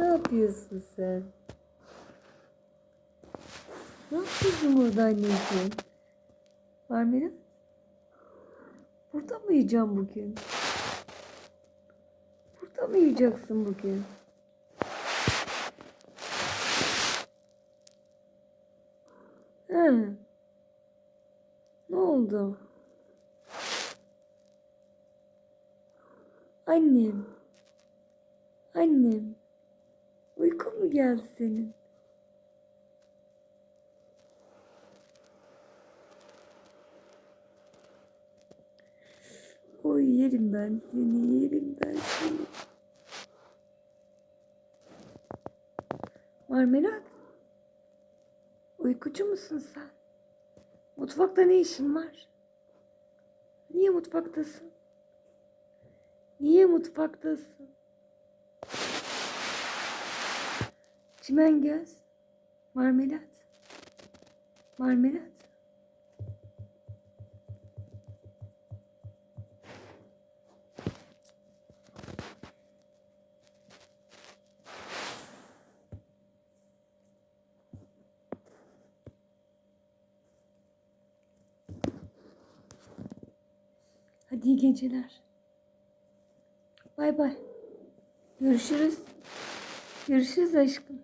Ne yapıyorsun sen? Ne yapıyorsun burada anneciğim? Marmelat? Burada mı yiyeceğim bugün? Burada mı yiyeceksin bugün? He. Ne oldu? Annem. Annem. Mu geldi senin? Oy yerim ben seni, yerim ben seni. Marmelat. Uykucu musun sen? Mutfakta ne işin var? Niye mutfaktasın? Niye mutfaktasın? Çimen göz. Marmelat. Marmelat. Hadi iyi geceler. Bay bay. Görüşürüz. Görüşürüz aşkım.